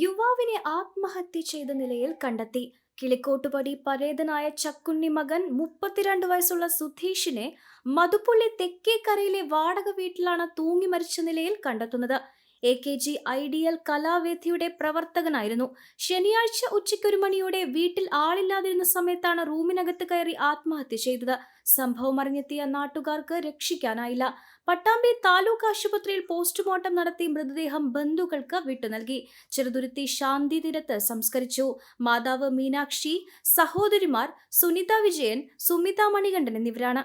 യുവാവിനെ ആത്മഹത്യ ചെയ്ത നിലയിൽ കണ്ടെത്തി. കിളിക്കോട്ടുപടി പരേതനായ ചക്കുണ്ണി മകൻ മുപ്പത്തിരണ്ട് വയസ്സുള്ള സുധീഷിനെ മധുപ്പുള്ളി തെക്കേക്കരയിലെ വാടക വീട്ടിലാണ് തൂങ്ങി മരിച്ച നിലയിൽ കണ്ടെത്തുന്നത്. എ കെ ജി ഐഡിയൽ കലാവേദിയുടെ പ്രവർത്തകനായിരുന്നു. ശനിയാഴ്ച ഉച്ചയ്ക്കൊരു മണിയോടെ വീട്ടിൽ ആളില്ലാതിരുന്ന സമയത്താണ് റൂമിനകത്ത് കയറി ആത്മഹത്യ ചെയ്തത്. സംഭവം അറിഞ്ഞെത്തിയ നാട്ടുകാർക്ക് രക്ഷിക്കാനായില്ല. പട്ടാമ്പി താലൂക്ക് ആശുപത്രിയിൽ പോസ്റ്റ്മോർട്ടം നടത്തി മൃതദേഹം ബന്ധുക്കൾക്ക് വിട്ടുനൽകി ചെറുതുരുത്തി ശാന്തി തീരത്ത് സംസ്കരിച്ചു. മാതാവ് മീനാക്ഷി സഹോദരിമാർ സുനിത വിജയൻ സുമിത മണികണ്ഠൻ എന്നിവരാണ്.